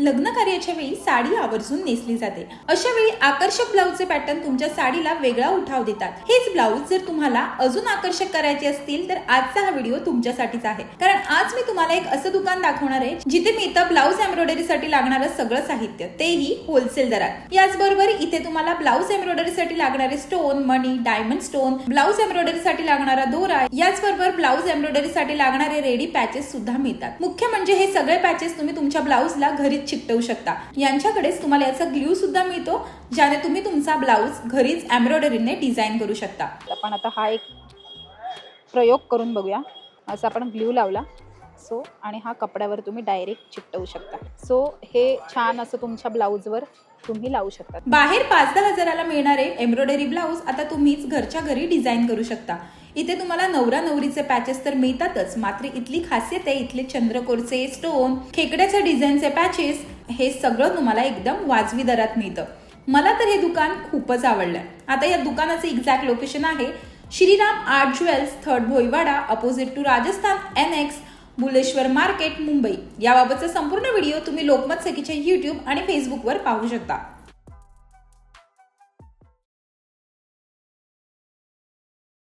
लग्न कार्याच्या वेळी साडी आवर्जून नेसली जाते. अशा वेळी आकर्षक ब्लाऊजचे पॅटर्न तुमच्या साडीला वेगळा उठाव देतात. हेच ब्लाऊज जर तुम्हाला अजून आकर्षक करायचे असतील तर आजचा हा व्हिडिओ तुमच्यासाठीच आहे. कारण आज मी तुम्हाला एक असं दुकान दाखवणार आहे जिथे मिळतं ब्लाऊज एम्ब्रॉयडरीसाठी लागणारं सगळं साहित्य तेही होलसेल दरात. याचबरोबर इथे तुम्हाला ब्लाऊज एम्ब्रॉयडरीसाठी लागणारे स्टोन मणी डायमंड स्टोन ब्लाऊज एम्ब्रॉयडरीसाठी लागणारा दोरा याचबरोबर ब्लाऊज एम्ब्रॉयडरीसाठी लागणारे रेडी पॅचेस सुद्धा मिळतात. मुख्य म्हणजे हे सगळे पॅचेस तुम्ही तुमच्या ब्लाऊजला घरीच चिकटवू शकता. यांच्याकडेच तुम्हाला याचा ग्ल्यू सुद्धा मिळतो ज्याने तुम्ही तुमचा ब्लाऊज घरीच एम्ब्रॉयडरीने डिझाईन करू शकता. आपण आता हा एक प्रयोग करून बघूया. असं आपण ग्ल्यू लावला. सो आणि हा कपड्यावर तुम्ही डायरेक्ट चिकटवू शकता. सो हे छान असं तुमच्या ब्लाऊजवर तुम्ही लावू शकता. बाहेर पाच दहा हजाराला मिळणारे एम्ब्रॉयडरी ब्लाऊज आता तुम्हीच घरच्या घरी डिझाईन करू शकता. इथे तुम्हाला नवरा नवरीचे पॅचेस तर मिळतातच मात्र इथली खासियत आहे इथले चंद्रकोरचे स्टोन खेकड्याच्या डिझाईनचे पॅचेस हे सगळं तुम्हाला एकदम वाजवी दरात मिळतं. मला तर हे दुकान खूपच आवडलं. आता या दुकानाचं एक्झॅक्ट लोकेशन आहे Shriram art jewels third Bhoiwada opposite to Rajasthan N X Bhuleshwar market Mumbai. याबाबतचा संपूर्ण व्हिडिओ तुम्ही लोकमत सखीच्या यूट्यूब आणि फेसबुकवर पाहू शकता.